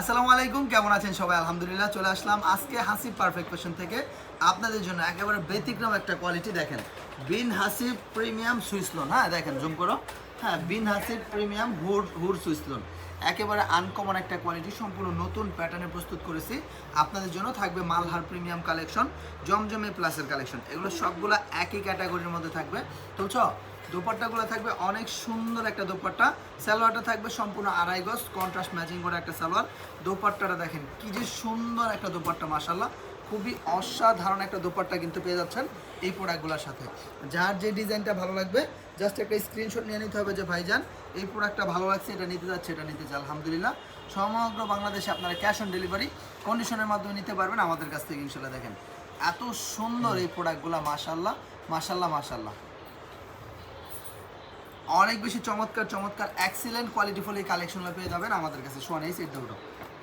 আসসালামু আলাইকুম, কেমন আছেন সবাই? আলহামদুলিল্লাহ, চলে আসলাম আজকে হাসিব পারফেক্ট ফ্যাশন থেকে। আপনাদের জন্য একেবারে ব্যতিক্রম একটা কোয়ালিটি দেখেন। বিন হাসিব প্রিমিয়াম সুইসলোন হ্যাঁ দেখেন জুম করো। হ্যাঁ বিন হাসিব প্রিমিয়াম হুর হুর সুইসলোন একেবারে আনকমন একটা কোয়ালিটি সম্পূর্ণ নতুন প্যাটার্নে প্রস্তুত করেছি। আপনাদের জন্য থাকবে মালহার প্রিমিয়াম কালেকশন জমজমে প্লাসের কালেকশন এগুলো সবগুলো একই ক্যাটাগরির মধ্যে থাকবে। তুলছ দোপাট্টাগুলো থাকবে অনেক সুন্দর একটা দোপাট্টা। সালোয়ারটা থাকবে সম্পূর্ণ আড়াই গজ কন্ট্রাস্ট ম্যাচিং করে একটা সালোয়ার। দোপাট্টাটা দেখেন কি যে সুন্দর একটা দোপাট্টা মাসাল্লাহ খুবই অসাধারণ একটা দোপাট্টা কিন্তু পেয়ে যাচ্ছেন এই প্রোডাক্টগুলোর সাথে। যার যে ডিজাইনটা ভালো লাগবে জাস্ট একটা স্ক্রিনশট নিয়ে নিতে হবে যে ভাইজান এই প্রোডাক্টটা ভালো লাগছে এটা নিতে যাচ্ছে এটা নিতে চাই আলহামদুলিল্লাহ। সমগ্র বাংলাদেশে আপনারা ক্যাশ অন ডেলিভারি কন্ডিশনের মাধ্যমে নিতে পারবেন আমাদের কাছ থেকে ইনশাল্লাহ দেখেন। এত সুন্দর এই প্রোডাক্টগুলো মাসাল্লাহ মাসাল্লাহ মাসাল্লাহ অনেক বেশি চমৎকার চমৎকার এক্সিলেন্ট কোয়ালিটিফুল এই কালেকশনগুলো পেয়ে যাবেন আমাদের কাছে। শোন এই সেট দুটো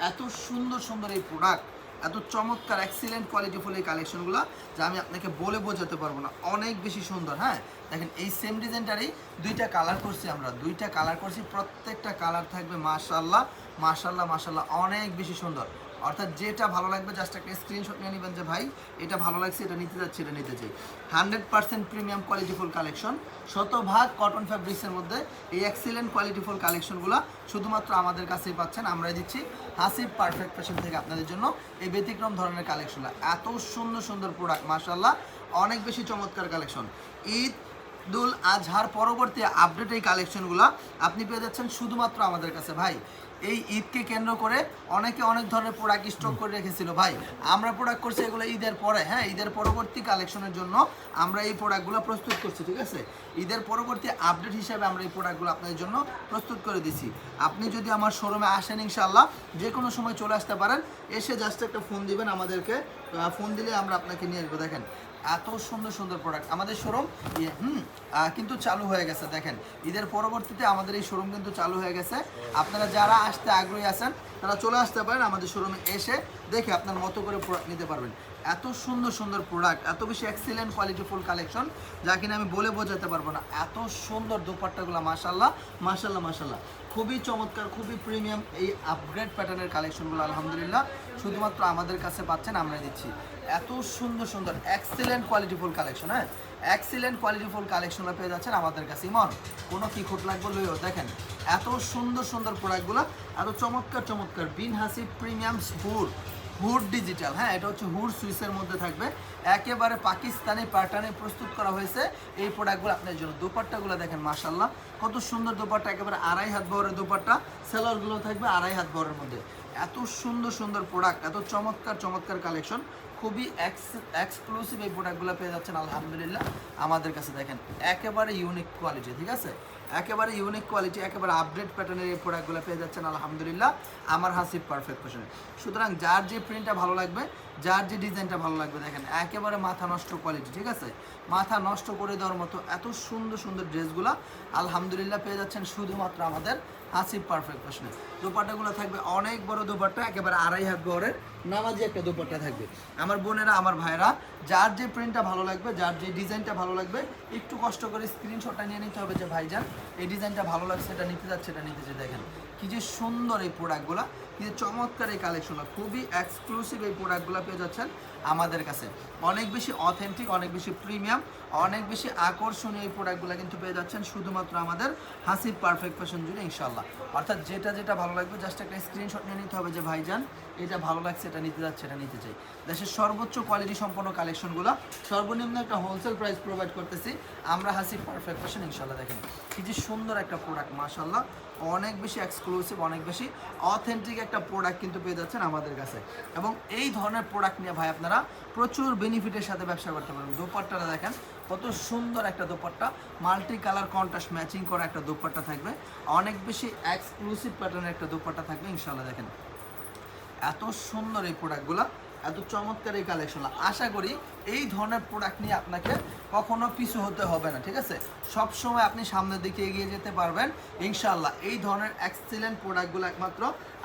এত সুন্দর সুন্দর এই প্রোডাক্ট এত চমৎকার এক্সিলেন্ট কোয়ালিটিফুল এই কালেকশনগুলো যা আমি আপনাকে বলে বোঝাতে পারব না। অনেক বেশি সুন্দর হ্যাঁ? দেখেন, এই সেম ডিজাইনটারই দুইটা কালার করছি আমরা। দুইটা কালার করছি, প্রত্যেকটা কালার থাকবে মাশাল্লাহ মাশাল্লাহ মাশাল্লাহ অনেক বেশি সুন্দর। অর্থাৎ যেটা ভালো লাগবে জাস্ট একটা স্ক্রিনশট নিয়ে নেবেন যে, ভাই, এটা ভালো লাগছে, এটা নিতে যাচ্ছি, এটা নিতে চাই hundred percent premium qualityful collection শতভাগ কটন ফ্যাব্রিক্সের মধ্যে এই এক্সিলেন্ট কোয়ালিটিফুল কালেকশনগুলো শুধুমাত্র আমাদের কাছেই পাচ্ছেন। আমরাই দিচ্ছি হাসিব পারফেক্ট ফ্যাশন থেকে আপনাদের জন্য এই ব্যতিক্রম ধরনের কালেকশনগুলো এত সুন্দর সুন্দর প্রোডাক্ট মার্শাল্লাহ অনেক বেশি চমৎকার কালেকশন ঈদ, দুল, আজহার পরবর্তী আপডেট এই কালেকশনগুলো আপনি পেয়ে যাচ্ছেন শুধুমাত্র আমাদের কাছে। ভাই এই ঈদকে কেন্দ্র করে অনেকে অনেক ধরনের প্রোডাক্ট স্টক করে রেখেছিল। ভাই, আমরা প্রোডাক্ট করছি এগুলো ঈদের পরে হ্যাঁ ঈদের পরবর্তী কালেকশনের জন্য আমরা এই প্রোডাক্টগুলো প্রস্তুত করছি, ঠিক আছে? ঈদের পরবর্তী আপডেট হিসাবে আমরা এই প্রোডাক্টগুলো আপনাদের জন্য প্রস্তুত করে দিছি। আপনি যদি আমার শোরুমে আসেন ইনশাল্লাহ যে কোনো সময় চলে আসতে পারেন, এসে জাস্ট একটা ফোন দিবেন আমাদেরকে ফোন দিলে আমরা আপনাকে নিয়ে আসব। দেখেন, এত সুন্দর সুন্দর প্রোডাক্ট আমাদের শোরুম হুম কিন্তু চালু হয়ে গেছে, দেখেন। ঈদের পরবর্তীতে আমাদের এই শোরুম কিন্তু চালু হয়ে গেছে। আপনারা যারা আসতে আগ্রহী আছেন, তারা চলে আসতে পারেন আমাদের শোরুমে এসে দেখে আপনার মতো করে প্রোডাক্ট নিতে পারবেন। এত সুন্দর সুন্দর প্রোডাক্ট এত বেশি এক্সিলেন্ট কোয়ালিটিফুল কালেকশন যা কিনা আমি বলে বোঝাতে পারব না। এত সুন্দর দোপাট্টাগুলো মাশাল্লাহ মাশাল্লাহ মাশাল্লাহ খুবই চমৎকার, খুবই প্রিমিয়াম এই আপগ্রেড প্যাটার্নের কালেকশনগুলো আলহামদুলিল্লাহ। শুধুমাত্র আমাদের কাছে পাচ্ছেন আমরা দিচ্ছি। এত সুন্দর সুন্দর এক্সিলেন্ট কোয়ালিটিফুল কালেকশন হ্যাঁ? এক্সিলেন্ট কোয়ালিটিফুল কালেকশনগুলো পেয়ে যাচ্ছেন আমাদের কাছে। ইমন, কোনো কি খুঁট লাগবে লইও? দেখেন, এত সুন্দর সুন্দর প্রোডাক্টগুলো এত চমৎকার চমৎকার। বিন হাসি প্রিমিয়াম স্পুর হুড ডিজিটাল হ্যাঁ এটা হচ্ছে হুড সুইসের মধ্যে থাকবে। একেবারে পাকিস্তানি প্যাটার্নে প্রস্তুত করা হয়েছে এই প্রোডাক্টগুলো আপনার জন্য। দোপাট্টাগুলো দেখেন মাসাল্লাহ কত সুন্দর দোপাট্টা, একেবারে আড়াই হাত বহরের দোপাট্টা। সেলারগুলো থাকবে আড়াই হাত বহরের মধ্যে। এত সুন্দর সুন্দর প্রোডাক্ট এত চমৎকার চমৎকার কালেকশন খুবই এক্সক্লুসিভ এই প্রোডাক্টগুলো পেয়ে যাচ্ছেন, আলহামদুলিল্লাহ। আমাদের কাছে দেখেন, একেবারে ইউনিক কোয়ালিটি ঠিক আছে? একেবারে ইউনিক কোয়ালিটি একেবারে আপডেট প্যাটার্নের এই প্রোডাক্টগুলো পেয়ে যাচ্ছেন, আলহামদুলিল্লাহ। আমার হাসি পারফেক্ট ফ্যাশনে সুতরাং যার যে প্রিন্টটা ভালো লাগবে, যার যে ডিজাইনটা ভালো লাগবে, দেখেন, একেবারে মাথা নষ্ট কোয়ালিটি ঠিক আছে? মাথা নষ্ট করে দেওয়ার মতো এত সুন্দর সুন্দর ড্রেসগুলো আলহামদুলিল্লাহ, পেয়ে যাচ্ছেন শুধুমাত্র আমাদের হাসিব পারফেক্ট ফ্যাশনে দোপাট্টাগুলো থাকবে অনেক বড় দোপাট্টা, একেবারে আড়াই হাত গড়ের নামাজি একটা দোপাট্টা থাকবে। আমার বোনেরা, আমার ভাইরা যার যে প্রিন্টটা ভালো লাগবে, যার যে ডিজাইনটা ভালো লাগবে, একটু কষ্ট করে স্ক্রিনশটটা নিয়ে নিতে হবে যে ভাইজান, এই ডিজাইনটা ভালো লাগছে, এটা নিতে যাচ্ছে, এটা নিতে দেখেন। কি যে সুন্দর এই প্রোডাক্টগুলো কি যে চমৎকার এই কালেকশনগুলো খুবই এক্সক্লুসিভ এই প্রোডাক্টগুলো পেয়ে যাচ্ছেন আমাদের কাছে। অনেক বেশি অথেন্টিক অনেক বেশি প্রিমিয়াম অনেক বেশি আকর্ষণীয় এই প্রোডাক্টগুলো কিন্তু পেয়ে যাচ্ছেন শুধুমাত্র আমাদের হাসিব পারফেক্ট ফ্যাশন জুড়ে ইনশাল্লাহ অর্থাৎ যেটা যেটা ভালো লাগবে জাস্ট একটা স্ক্রিনশট নিয়ে নিতে হবে যে, ভাইজান, এটা ভালো লাগছে, এটা নিতে যাচ্ছে, এটা নিতে চাই। দেশের সর্বোচ্চ কোয়ালিটি সম্পন্ন কালেকশনগুলো সর্বনিম্ন একটা হোলসেল প্রাইস প্রোভাইড করতেছি। আমরা হাসিব পারফেক্ট ফ্যাশন ইনশাল্লাহ দেখেন। কি যে সুন্দর একটা প্রোডাক্ট মাশাল্লাহ অনেক বেশি এক্সক্লুসিভ অনেক বেশি অথেন্টিক একটা প্রোডাক্ট কিন্তু পেয়ে যাচ্ছেন আমাদের কাছে। এবং এই ধরনের প্রোডাক্ট নিয়ে ভাই আপনারা প্রচুর বেনিফিটের সাথে ব্যবসা করতে পারবেন। দোপাট্টাটা দেখেন, কত সুন্দর একটা dupatta. Multi colour contrast matching করা একটা দোপাট্টা থাকবে। অনেক বেশি এক্সক্লুসিভ প্যাটার্নের একটা দোপাট্টা থাকবে ইনশাল্লাহ দেখেন। এত সুন্দর এই প্রোডাক্টগুলো এত চমৎকার এই কালেকশন আশা করি এই ধরনের প্রোডাক্ট নিয়ে আপনাকে কখনো পিছু হতে হবে না, ঠিক আছে? সব সময় আপনি সামনের দিকে এগিয়ে যেতে পারবেন। ইনশাল্লাহ এই ধরনের এক্সিলেন্ট প্রোডাক্টগুলো একমাত্র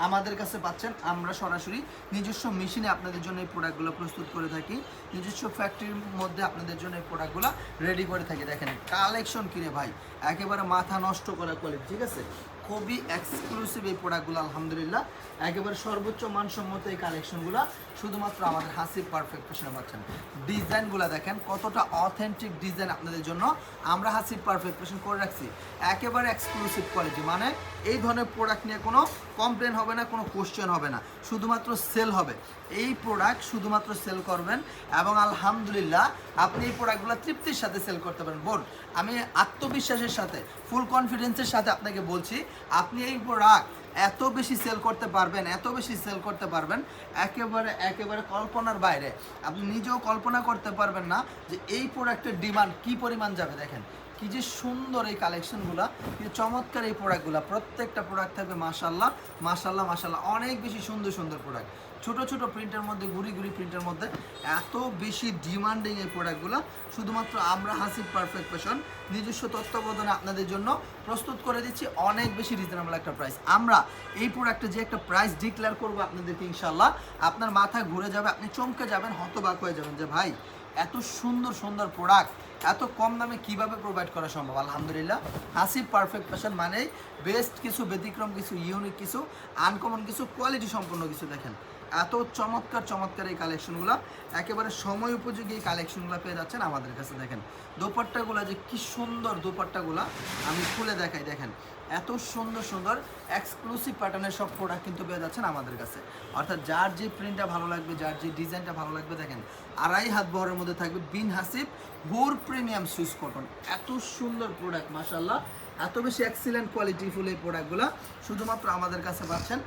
আমাদের কাছে পাচ্ছেন। আমরা সরাসরি নিজস্ব মেশিনে আপনাদের জন্য এই প্রোডাক্টগুলো প্রস্তুত করে থাকি। নিজস্ব ফ্যাক্টরির মধ্যে আপনাদের জন্য এই প্রোডাক্টগুলো রেডি করে থাকি। দেখেন কালেকশন কিনে ভাই? একেবারে মাথা নষ্ট করা কোয়ালিটি ঠিক আছে? খুবই এক্সক্লুসিভ এই প্রোডাক্টগুলো আলহামদুলিল্লাহ। একেবারে সর্বোচ্চ মানসম্মত এই কালেকশনগুলো শুধুমাত্র আমাদের হাসি পারফেক্ট ফ্যাশনে পাচ্ছেন। ডিজাইনগুলো দেখেন, কতটা অথেন্টিক ডিজাইন আপনাদের জন্য আমরা হাসি পারফেক্ট ফ্যাশন করে রাখছি। একেবারে এক্সক্লুসিভ কোয়ালিটি মানে এই ধরনের প্রোডাক্ট নিয়ে কোনো কমপ্লেন হবে না, কোনো কোশ্চেন হবে না, শুধুমাত্র সেল হবে। এই প্রোডাক্ট শুধুমাত্র সেল করবেন এবং আলহামদুলিল্লাহ আপনি এই প্রোডাক্টগুলো তৃপ্তির সাথে সেল করতে পারেন। বোন, আমি আত্মবিশ্বাসের সাথে ফুল কনফিডেন্সের সাথে আপনাকে বলছি, আপনি এই প্রোডাক্ট এত বেশি সেল করতে পারবেন, এত বেশি সেল করতে পারবেন, একেবারে একেবারে কল্পনার বাইরে। আপনি নিজেও কল্পনা করতে পারবেন না যে এই প্রোডাক্টের ডিমান্ড কি পরিমাণ যাবে, দেখেন। কি যে সুন্দর এই কালেকশনগুলো, কি চমৎকার এই প্রোডাক্টগুলো। প্রত্যেকটা প্রোডাক্ট থাকবে মাশাল্লাহ মাশাল্লাহ মাশাল্লাহ অনেক বেশি সুন্দর সুন্দর প্রোডাক্ট। ছোট ছোট প্রিন্টের মধ্যে, গুড়ি গুড়ি প্রিন্টের মধ্যে এত বেশি ডিমান্ডিং এই প্রোডাক্টগুলো। শুধুমাত্র আমরা হাসিব পারফেক্ট ফ্যাশন, নিজস্ব তত্ত্বাবধানে আপনাদের জন্য প্রস্তুত করে দিচ্ছি অনেক বেশি রিজনেবল একটা প্রাইস আমরা এই প্রোডাক্টে যে একটা প্রাইস ডিক্লেয়ার করব আপনাদেরকে ইনশাল্লাহ আপনার মাথা ঘুরে যাবে, আপনি চমকে যাবেন, হতবাক হয়ে যাবেন যে, ভাই, এত সুন্দর সুন্দর প্রোডাক্ট এত কম দামে কীভাবে প্রোভাইড করা সম্ভব? আলহামদুলিল্লাহ হাসিব পারফেক্ট ফ্যাশন মানে বেস্ট কিছু, ব্যতিক্রম কিছু ইউনিক কিছু আনকমন কিছু কোয়ালিটি সম্পন্ন কিছু দেখেন। এত চমৎকার চমৎকার এই কালেকশনগুলো একেবারে সময় উপযোগী এই কালেকশনগুলো পেয়ে যাচ্ছেন আমাদের কাছে, দেখেন। দোপাট্টাগুলো যে কি সুন্দর দোপাট্টাগুলো, আমি খুলে দেখাই, দেখেন। এত সুন্দর সুন্দর এক্সক্লুসিভ প্যাটার্নের সব প্রোডাক্ট কিন্তু পেয়ে যাচ্ছেন আমাদের কাছে। অর্থাৎ যার যে প্রিন্টটা ভালো লাগবে, যার যে ডিজাইনটা ভালো লাগবে, দেখেন, আড়াই হাত বহরের মধ্যে থাকবে বিন হাসিব হুর প্রিমিয়াম সুইস কটন এত সুন্দর প্রোডাক্ট মাসাল্লাহ এত বেশি এক্সিলেন্ট কোয়ালিটিফুল এই প্রোডাক্টগুলো শুধুমাত্র আমাদের কাছে পাচ্ছেন।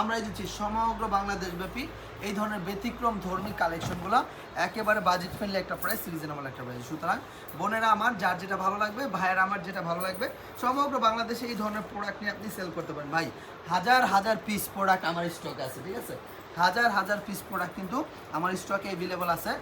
আমরাই দিচ্ছি সমগ্র বাংলাদেশব্যাপী এই ধরনের ব্যতিক্রম ধর্মী কালেকশনগুলো একেবারে বাজেট ফ্রেন্ডলি একটা প্রাইস রিজনেবল একটা প্রাইস সুতরাং বোনেরা আমার, যার যেটা ভালো লাগবে, ভাইয়েরা আমার যেটা ভালো লাগবে, সমগ্র বাংলাদেশে এই ধরনের প্রোডাক্ট নিয়ে আপনি সেল করতে পারেন। ভাই, হাজার হাজার পিস প্রোডাক্ট আমার স্টকে আছে, ঠিক আছে? হাজার হাজার পিস প্রোডাক্ট কিন্তু আমার স্টকে অ্যাভেলেবল আছে।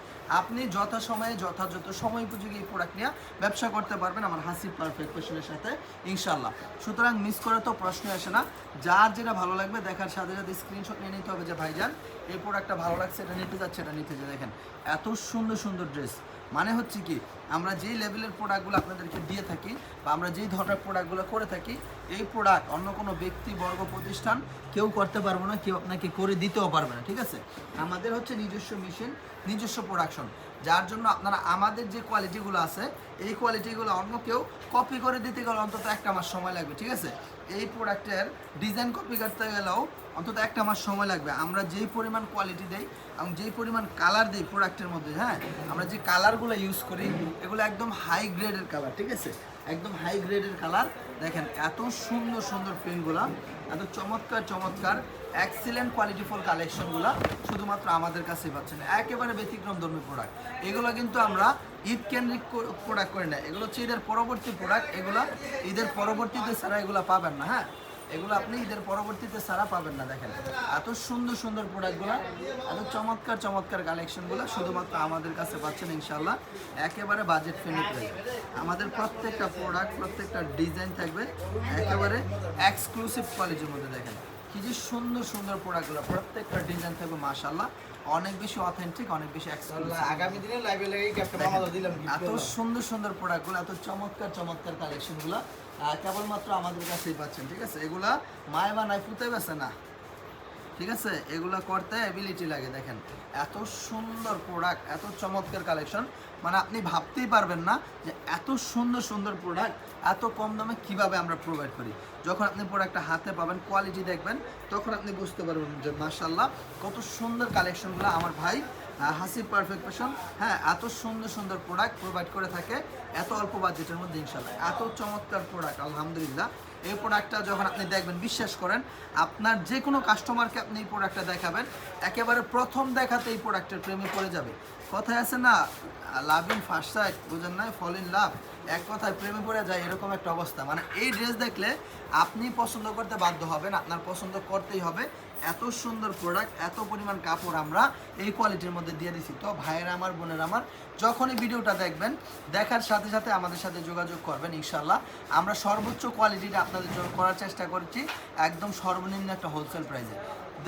আপনি যথাসময়ে, যথাযথ সময় উপযোগী এই প্রোডাক্ট নিয়ে ব্যবসা করতে পারবেন আমার হাসি পারফেক্ট কোয়েশনের সাথে ইনশাল্লাহ সুতরাং মিস করে তো প্রশ্ন আসে না। যার যেটা ভালো লাগবে দেখার সাথে সাথে স্ক্রিনশট নিয়ে নিতে হবে যে ভাইজান। এই প্রোডাক্টটা ভালো লাগছে, এটা নিতে যাচ্ছে, এটা নিতে যে দেখেন, এত সুন্দর সুন্দর ড্রেস মানে হচ্ছে কি, আমরা যেই লেভেলের প্রোডাক্টগুলো আপনাদেরকে দিয়ে থাকি বা আমরা যেই ধরনের প্রোডাক্টগুলো করে থাকি, এই প্রোডাক্ট অন্য কোনো ব্যক্তি, বর্গ, প্রতিষ্ঠান কেউ করতে পারব না, কেউ আপনাকে করে দিতেও পারবে না, ঠিক আছে? আমাদের হচ্ছে নিজস্ব মেশিন নিজস্ব প্রোডাকশন যার জন্য আপনারা আমাদের যে কোয়ালিটিগুলো আছে, এই কোয়ালিটিগুলো অন্য কেউ কপি করে দিতে গেলে অন্তত একটা মাস সময় লাগবে, ঠিক আছে? এই প্রোডাক্টের ডিজাইন কপি করতে গেলেও অন্তত একটা মাস সময় লাগবে। আমরা যেই পরিমাণ কোয়ালিটি দেই এবং যেই পরিমাণ কালার দিই প্রোডাক্টের মধ্যে হ্যাঁ? আমরা যে কালারগুলো ইউজ করি, এগুলো একদম হাই গ্রেডের কালার ঠিক আছে? একদম হাই গ্রেডের কালার দেখেন, এত সুন্দর সুন্দর প্রিন্টগুলো এত চমৎকার চমৎকার এক্সিলেন্ট কোয়ালিটিফুল কালেকশনগুলো শুধুমাত্র আমাদের কাছেই পাচ্ছেন। একেবারে ব্যতিক্রম ধর্মী প্রোডাক্ট এগুলো কিন্তু আমরা ঈদ কেন্দ্রিক প্রোডাক্ট করি না। এগুলো হচ্ছে ঈদের পরবর্তী প্রোডাক্ট এগুলো ঈদের পরবর্তীতে ছাড়া এগুলো পাবেন না হ্যাঁ? এগুলো আপনি ঈদের পরবর্তীতে ছাড়া পাবেন না দেখেন। এত সুন্দর সুন্দর প্রোডাক্টগুলো এত চমৎকার চমৎকার কালেকশনগুলো শুধুমাত্র আমাদের কাছে পাচ্ছেন ইনশাল্লাহ একেবারে বাজেট ফ্রেন্ডলি আমাদের প্রত্যেকটা প্রোডাক্ট প্রত্যেকটা ডিজাইন থাকবে একেবারে এক্সক্লুসিভ কোয়ালিটির মধ্যে দেখেন। কি যে সুন্দর সুন্দর প্রোডাক্টগুলো প্রত্যেকটা ডিজাইন থাকবে মাশাল্লাহ অনেক বেশি অথেন্টিক অনেক বেশি আগামী দিনে লাইভে লেগে এত সুন্দর সুন্দর প্রোডাক্টগুলো এত চমৎকার চমৎকার কালেকশনগুলো কেবলমাত্র আমাদের কাছেই পাচ্ছেন, ঠিক আছে? এগুলা মায় বা নাই পুঁতে বেছে না, ঠিক আছে? এগুলো করতে অ্যাবিলিটি লাগে, দেখেন। এত সুন্দর প্রোডাক্ট এত চমৎকার কালেকশন মানে আপনি ভাবতেই পারবেন না যে এত সুন্দর সুন্দর প্রোডাক্ট এত কম দামে কীভাবে আমরা প্রোভাইড করি। যখন আপনি প্রোডাক্টটা হাতে পাবেন কোয়ালিটি দেখবেন, তখন আপনি বুঝতে পারবেন যে মার্শাল্লাহ কত সুন্দর কালেকশনগুলো আমার ভাই হাসিব পারফেক্ট ফ্যাশন হ্যাঁ এত সুন্দর সুন্দর প্রোডাক্ট প্রোভাইড করে থাকে, এত অল্প বাজেটের মধ্যে ইনশাল্লাহ এত চমৎকার প্রোডাক্ট আলহামদুলিল্লাহ। এই প্রোডাক্টটা যখন আপনি দেখবেন, বিশ্বাস করেন, আপনার যে কোনো কাস্টমারকে আপনি এই প্রোডাক্টটা দেখাবেন, একেবারে প্রথম দেখাতে এই প্রোডাক্টের প্রেমে পড়ে যাবে। কথায় আছে না লাভ ইন ফার্স্ট সাইড বুঝেন না ফল ইন লাভ এক কথায় প্রেমে পড়ে যায় এরকম একটা অবস্থা। মানে এই ড্রেস দেখলে আপনি পছন্দ করতে বাধ্য হবেন, আপনার পছন্দ করতেই হবে। এত সুন্দর প্রোডাক্ট এত পরিমাণ কাপড় আমরা এই কোয়ালিটির মধ্যে দিয়ে দিছি। তো ভাইয়েরা আমার, বোনের আমার, যখনই ভিডিওটা দেখবেন, দেখার সাথে সাথে আমাদের সাথে যোগাযোগ করবেন ইনশাল্লাহ আমরা সর্বোচ্চ কোয়ালিটিটা আপনাদের জন্য করার চেষ্টা করছি, একদম সর্বনিম্ন একটা হোলসেল প্রাইসে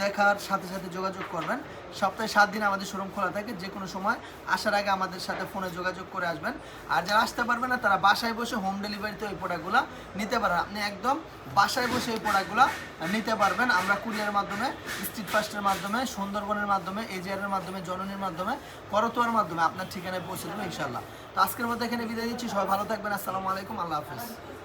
দেখার সাথে সাথে যোগাযোগ করবেন। সপ্তাহে সাত দিন আমাদের শোরুম খোলা থাকে যে কোনো সময় আসার আগে আমাদের সাথে ফোনে যোগাযোগ করে আসবেন। আর যারা আসতে পারবে না, তারা বাসায় বসে হোম ডেলিভারিতে ওই প্রোডাক্টগুলো নিতে পারেন আপনি একদম বাসায় বসে ওই প্রোডাক্টগুলো নিতে পারবেন। আমরা কুরিয়ার মাধ্যমে স্ট্রিট ফাস্টের মাধ্যমে, সুন্দরবনের মাধ্যমে এজিআরের মাধ্যমে, জননীর মাধ্যমে, করতোয়ার মাধ্যমে আপনার ঠিকানায় পৌঁছে দেবো ইনশাল্লাহ তো আজকের মধ্যে এখানে বিদায় দিচ্ছি সবাই ভালো থাকবেন। আসসালামু আলাইকুম। আল্লাহ হাফিজ।